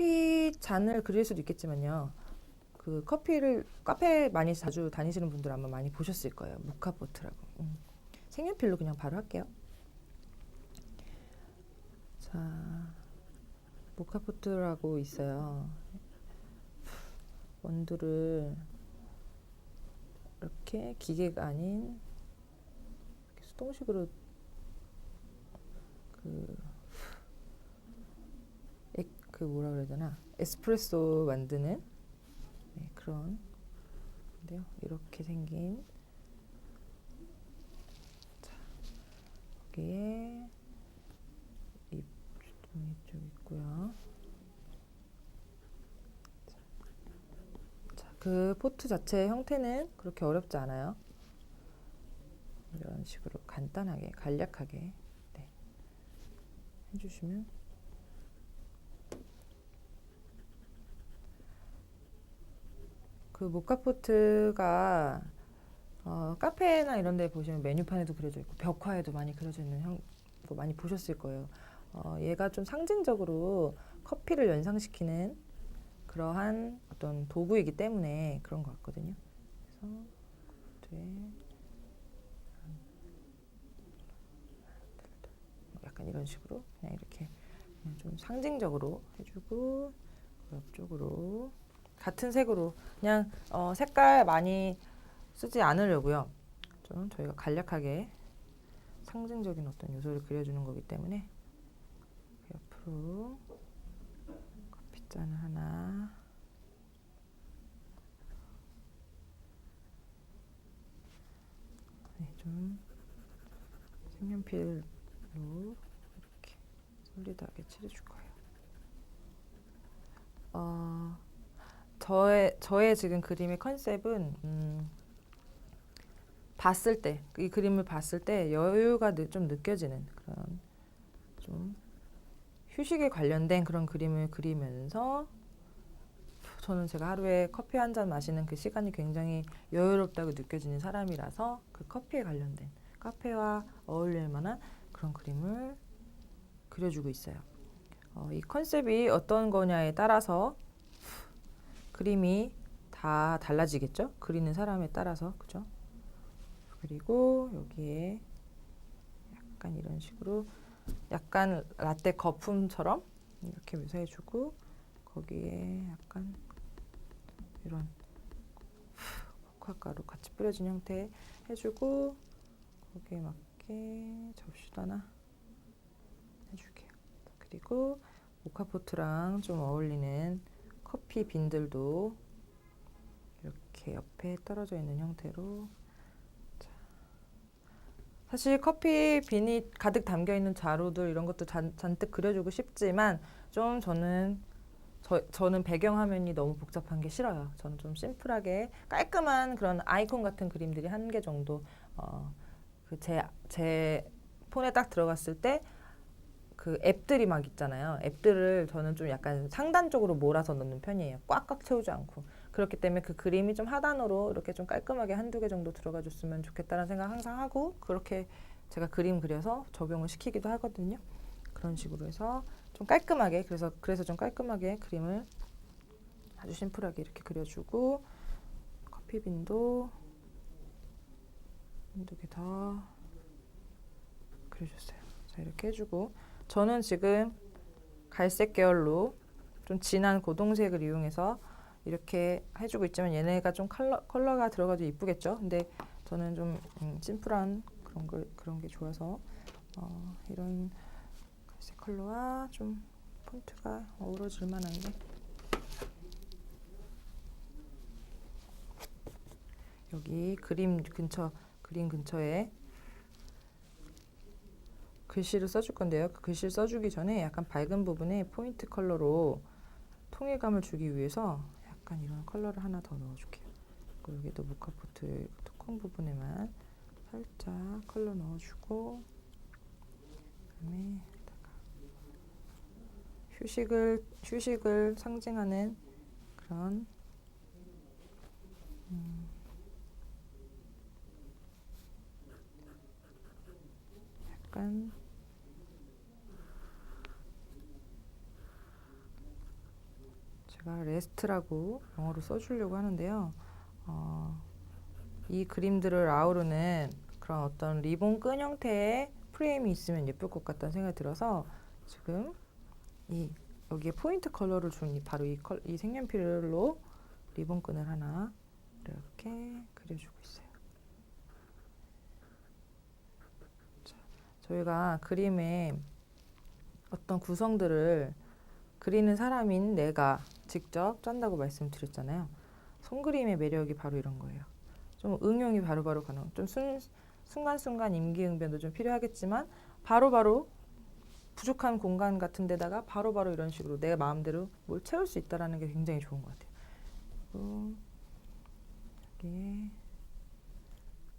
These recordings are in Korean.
커피 잔을 그릴 수도 있겠지만요. 그 커피를 카페 많이 자주 다니시는 분들 아마 많이 보셨을 거예요. 모카포트라고. 음. 색연필로 그냥 바로 할게요. 자, 모카포트라고 있어요. 원두를 이렇게 기계가 아닌 수동식으로 그, 에, 그 뭐라 그래야 되나 에스프레소 만드는 네, 그런 인데요. 이렇게 생긴 자, 여기에 이 주둥이 쪽 있고요. 자, 그 포트 자체의 형태는 그렇게 어렵지 않아요. 이런 식으로 간단하게 간략하게 네, 해주시면 그 모카포트가 어, 카페나 이런 데 보시면 메뉴판에도 그려져 있고 벽화에도 많이 그려져 있는 형, 거 많이 보셨을 거예요. 어, 얘가 좀 상징적으로 커피를 연상시키는 그러한 어떤 도구이기 때문에 그런 것 같거든요. 그래서 뒤에 약간 이런 식으로 그냥 이렇게 그냥 좀 상징적으로 해주고 그 옆쪽으로 같은 색으로 그냥 어, 색깔 많이 쓰지 않으려고요. 좀 저희가 간략하게 상징적인 어떤 요소를 그려주는 거기 때문에 그 옆으로 커피잔을 하나 네, 좀 색연필로 이렇게 솔리드하게 칠해줄 거예요. 어, 저의 저의 지금 그림의 컨셉은 음, 봤을 때 이 그림을 봤을 때 여유가 느, 좀 느껴지는 그런 좀 휴식에 관련된 그런 그림을 그리면서 저는 제가 하루에 커피 한 잔 마시는 그 시간이 굉장히 여유롭다고 느껴지는 사람이라서 그 커피에 관련된 카페와 어울릴 만한 그런 그림을 그려주고 있어요. 어, 이 컨셉이 어떤 거냐에 따라서 그림이 다 달라지겠죠? 그리는 사람에 따라서 그죠? 그리고 여기에 약간 이런 식으로 약간 라떼 거품처럼 이렇게 묘사해주고 거기에 약간 이런 코카가루 같이 뿌려진 형태 해주고 거기에 맞게 접시도 하나 해줄게요. 그리고 모카포트랑 좀 어울리는 커피 빈들도 이렇게 옆에 떨어져 있는 형태로 자. 사실 커피 빈이 가득 담겨 있는 자루들 이런 것도 잔, 잔뜩 그려주고 싶지만 좀 저는 저, 저는 배경 화면이 너무 복잡한 게 싫어요. 저는 좀 심플하게 깔끔한 그런 아이콘 같은 그림들이 한 개 정도 어, 그 제 제 폰에 딱 들어갔을 때 그 앱들이 막 있잖아요. 앱들을 저는 좀 약간 상단 쪽으로 몰아서 넣는 편이에요. 꽉꽉 채우지 않고. 그렇기 때문에 그 그림이 좀 하단으로 이렇게 좀 깔끔하게 한두 개 정도 들어가 줬으면 좋겠다는 생각 항상 하고 그렇게 제가 그림 그려서 적용을 시키기도 하거든요. 그런 식으로 해서 좀 깔끔하게 그래서 그래서 좀 깔끔하게 그림을 아주 심플하게 이렇게 그려주고 커피빈도 한두 개더 그려줬어요. 자 이렇게 해주고 저는 지금 갈색 계열로 좀 진한 고동색을 이용해서 이렇게 해주고 있지만 얘네가 좀 컬러, 컬러가 들어가도 이쁘겠죠. 근데 저는 좀 음, 심플한 그런 걸 그런 게 좋아서 어, 이런 갈색 컬러와 좀 폰트가 어우러질 만한데 여기 그림 근처 그림 근처에 글씨를 써줄 건데요. 그 글씨를 써주기 전에 약간 밝은 부분에 포인트 컬러로 통일감을 주기 위해서 약간 이런 컬러를 하나 더 넣어줄게요. 그리고 여기도 모카포트 뚜껑 부분에만 살짝 컬러 넣어주고 그다음에 휴식을 휴식을 상징하는 그런 음, 약간 제가 레스트라고 영어로 써주려고 하는데요. 어, 이 그림들을 아우르는 그런 어떤 리본 끈 형태의 프레임이 있으면 예쁠 것 같다는 생각이 들어서 지금 이 여기에 포인트 컬러를 준 이 바로 이, 컬, 이 색연필로 리본 끈을 하나 이렇게 그려주고 있어요. 자, 저희가 그림의 어떤 구성들을 그리는 사람인 내가 직접 짠다고 말씀드렸잖아요. 손그림의 매력이 바로 이런 거예요. 좀 응용이 바로바로 가능. 좀 순, 순간순간 임기응변도 좀 필요하겠지만 바로바로 부족한 공간 같은 데다가 바로바로 이런 식으로 내 마음대로 뭘 채울 수 있다라는 게 굉장히 좋은 것 같아요. 그리고 여기에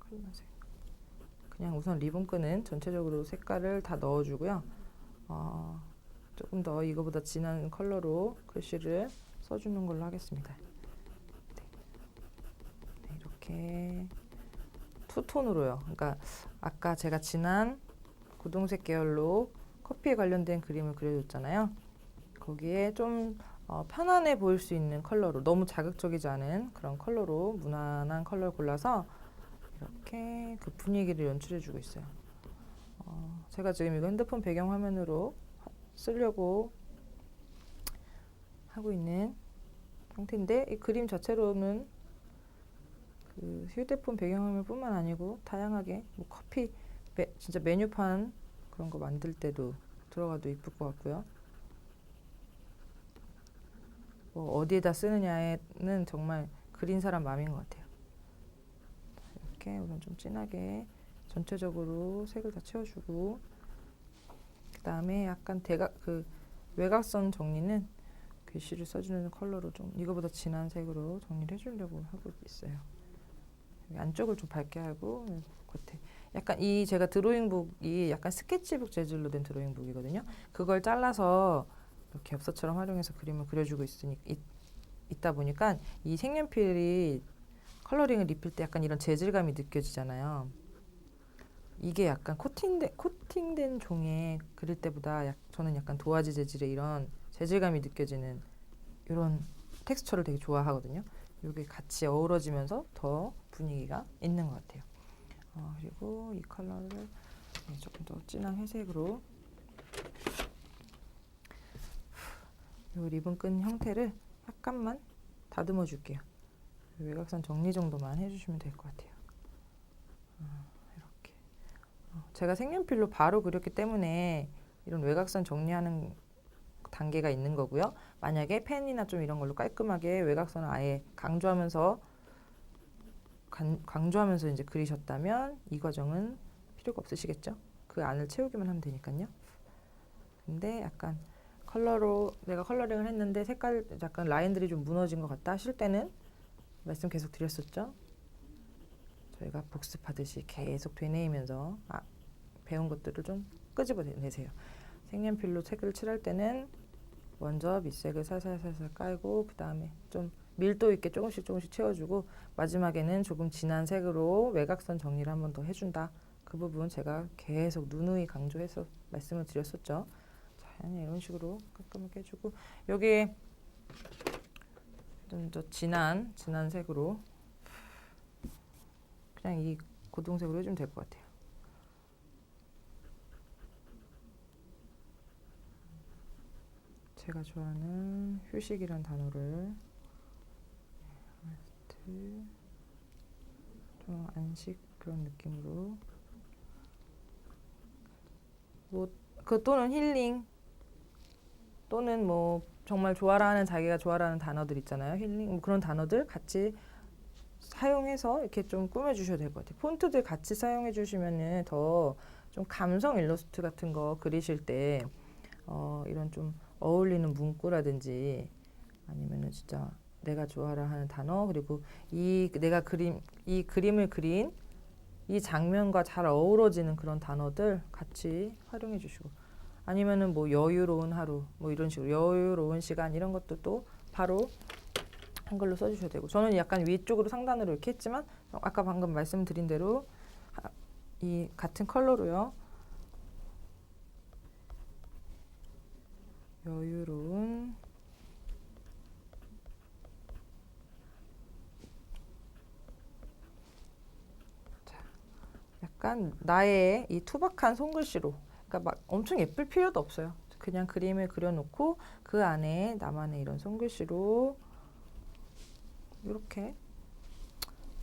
컬러색. 그냥 우선 리본끈은 전체적으로 색깔을 다 넣어주고요. 어, 조금 더 이거보다 진한 컬러로 글씨를 써주는 걸로 하겠습니다. 네. 네, 이렇게 투톤으로요. 그러니까 아까 제가 진한 고동색 계열로 커피에 관련된 그림을 그려줬잖아요. 거기에 좀 어, 편안해 보일 수 있는 컬러로 너무 자극적이지 않은 그런 컬러로 무난한 컬러를 골라서 이렇게 그 분위기를 연출해주고 있어요. 어, 제가 지금 이거 핸드폰 배경 화면으로 하- 쓰려고 하고 있는 상태인데 이 그림 자체로는 그 휴대폰 배경화면뿐만 아니고 다양하게 뭐 커피 메, 진짜 메뉴판 그런 거 만들 때도 들어가도 이쁠 것 같고요. 뭐 어디에다 쓰느냐에는 정말 그린 사람 마음인 것 같아요. 이렇게 우선 좀 진하게 전체적으로 색을 다 채워주고 그 다음에 약간 대각 그 외곽선 정리는 글씨를 써주는 컬러로 좀 이거보다 진한 색으로 정리를 해주려고 하고 있어요. 안쪽을 좀 밝게 하고 겉에 약간 이 제가 드로잉북이 약간 스케치북 재질로 된 드로잉북이거든요. 그걸 잘라서 이렇게 엽서처럼 활용해서 그림을 그려주고 있으니 있, 있다 보니까 이 색연필이 컬러링을 입힐 때 약간 이런 재질감이 느껴지잖아요. 이게 약간 코팅된 코팅된 종에 그릴 때보다 약, 저는 약간 도화지 재질의 이런 재질감이 느껴지는 이런 텍스처를 되게 좋아하거든요. 이게 같이 어우러지면서 더 분위기가 있는 것 같아요. 어, 그리고 이 컬러를 네, 조금 더 진한 회색으로 이 리본끈 형태를 약간만 다듬어 줄게요. 외곽선 정리 정도만 해주시면 될 것 같아요. 어, 이렇게 어, 제가 색연필로 바로 그렸기 때문에 이런 외곽선 정리하는 단계가 있는 거고요. 만약에 펜이나 좀 이런 걸로 깔끔하게 외곽선을 아예 강조하면서 간, 강조하면서 이제 그리셨다면 이 과정은 필요가 없으시겠죠? 그 안을 채우기만 하면 되니까요. 근데 약간 컬러로 내가 컬러링을 했는데 색깔 약간 라인들이 좀 무너진 것 같다 하실 때는 말씀 계속 드렸었죠. 저희가 복습하듯이 계속 되뇌이면서 아, 배운 것들을 좀 끄집어내세요. 색연필로 색을 칠할 때는 먼저 밑색을 살살살살 깔고 그 다음에 좀 밀도 있게 조금씩 조금씩 채워주고 마지막에는 조금 진한 색으로 외곽선 정리를 한 번 더 해준다. 그 부분 제가 계속 누누이 강조해서 말씀을 드렸었죠. 자, 이런 식으로 깔끔하게 해주고 여기에 좀 더 진한 진한 색으로 그냥 이 고동색으로 해주면 될 것 같아요. 제가 좋아하는 휴식이란 단어를 좀 안식 그런 느낌으로 뭐 그 또는 힐링 또는 뭐 정말 좋아라 하는 자기가 좋아라 하는 단어들 있잖아요. 힐링 뭐 그런 단어들 같이 사용해서 이렇게 좀 꾸며 주셔도 될 것 같아요. 폰트들 같이 사용해 주시면은 더 좀 감성 일러스트 같은 거 그리실 때 어, 이런 좀 어울리는 문구라든지 아니면은 진짜 내가 좋아라 하는 단어 그리고 이 내가 그림 이 그림을 그린 이 장면과 잘 어우러지는 그런 단어들 같이 활용해 주시고 아니면은 뭐 여유로운 하루 뭐 이런 식으로 여유로운 시간 이런 것도 또 바로 한글로 써주셔도 되고. 저는 약간 위쪽으로 상단으로 이렇게 했지만 아까 방금 말씀드린 대로 이 같은 컬러로요. 여유로운 약간 나의 이 투박한 손글씨로 그러니까 막 엄청 예쁠 필요도 없어요. 그냥 그림을 그려놓고 그 안에 나만의 이런 손글씨로 이렇게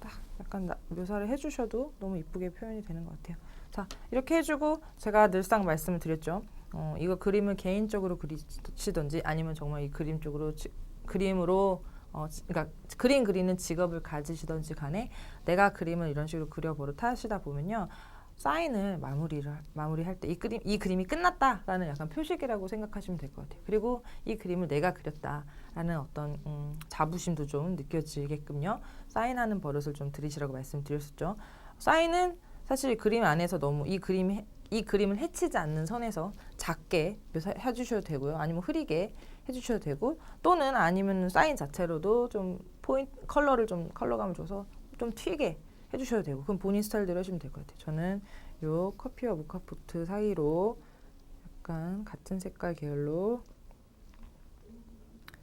딱 약간 나- 묘사를 해주셔도 너무 이쁘게 표현이 되는 것 같아요. 자 이렇게 해주고 제가 늘상 말씀을 드렸죠. 어, 이거 그림을 개인적으로 그리시든지 아니면 정말 이 그림 쪽으로 지- 그림으로 어, 지- 그러니까 그림 그리는 직업을 가지시던지 간에 내가 그림을 이런 식으로 그려 버릇 하시다 보면요 사인을 마무리를 마무리할 때 이 그림 이 그림이 끝났다라는 약간 표식이라고 생각하시면 될 것 같아요. 그리고 이 그림을 내가 그렸다라는 어떤 음, 자부심도 좀 느껴지게끔요 사인하는 버릇을 좀 들이시라고 말씀드렸었죠. 사인은 사실 그림 안에서 너무 이 그림이 이 그림을 해치지 않는 선에서 작게 묘사해 주셔도 되고요. 아니면 흐리게 해주셔도 되고 또는 아니면 사인 자체로도 좀 포인트 컬러를 좀 컬러감을 줘서 좀 튀게 해주셔도 되고 그럼 본인 스타일대로 하시면 될 것 같아요. 저는 요 커피와 모카포트 사이로 약간 같은 색깔 계열로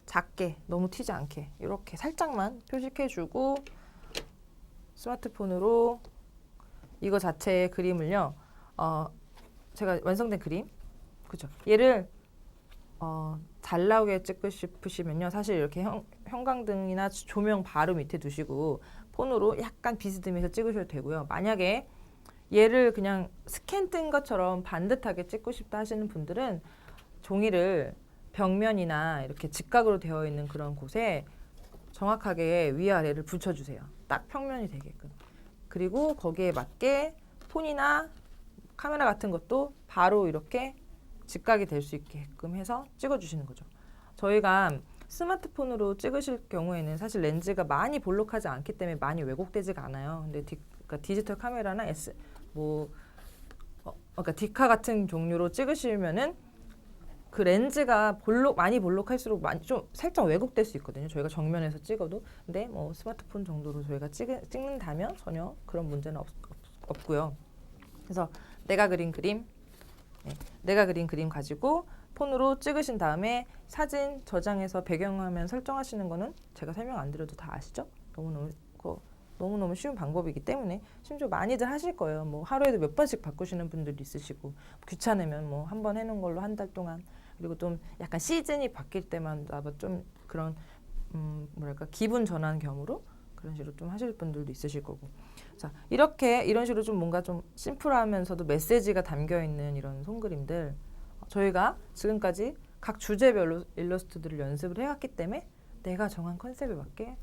작게 너무 튀지 않게 이렇게 살짝만 표식해주고 스마트폰으로 이거 자체의 그림을요. 어, 제가 완성된 그림, 그죠? 얘를 어, 잘 나오게 찍고 싶으시면요. 사실 이렇게 형, 형광등이나 조명 바로 밑에 두시고 폰으로 약간 비스듬해서 찍으셔도 되고요. 만약에 얘를 그냥 스캔 뜬 것처럼 반듯하게 찍고 싶다 하시는 분들은 종이를 벽면이나 이렇게 직각으로 되어 있는 그런 곳에 정확하게 위아래를 붙여주세요. 딱 평면이 되게끔. 그리고 거기에 맞게 폰이나 카메라 같은 것도 바로 이렇게 직각이 될 수 있게끔 해서 찍어주시는 거죠. 저희가 스마트폰으로 찍으실 경우에는 사실 렌즈가 많이 볼록하지 않기 때문에 많이 왜곡되지가 않아요. 근데 디, 그러니까 디지털 카메라나 S 뭐 어, 그러니까 디카 같은 종류로 찍으시면은 그 렌즈가 볼록 많이 볼록할수록 많이 좀 살짝 왜곡될 수 있거든요. 저희가 정면에서 찍어도 근데 뭐 스마트폰 정도로 저희가 찍, 찍는다면 전혀 그런 문제는 없, 없, 없고요. 그래서 내가 그린 그림, 네, 내가 그린 그림 가지고 폰으로 찍으신 다음에 사진 저장해서 배경화면 설정하시는 거는 제가 설명 안 드려도 다 아시죠? 너무너무 그거 너무너무 쉬운 방법이기 때문에 심지어 많이들 하실 거예요. 뭐 하루에도 몇 번씩 바꾸시는 분들도 있으시고 귀찮으면 뭐 한 번 해놓은 걸로 한 달 동안 그리고 좀 약간 시즌이 바뀔 때마다 좀 그런 음 뭐랄까 기분 전환 겸으로 그런 식으로 좀 하실 분들도 있으실 거고 자 이렇게 이런 식으로 좀 뭔가 좀 심플하면서도 메시지가 담겨 있는 이런 손그림들 저희가 지금까지 각 주제별로 일러스트들을 연습을 해왔기 때문에 내가 정한 컨셉에 맞게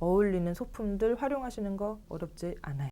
어울리는 소품들 활용하시는 거 어렵지 않아요.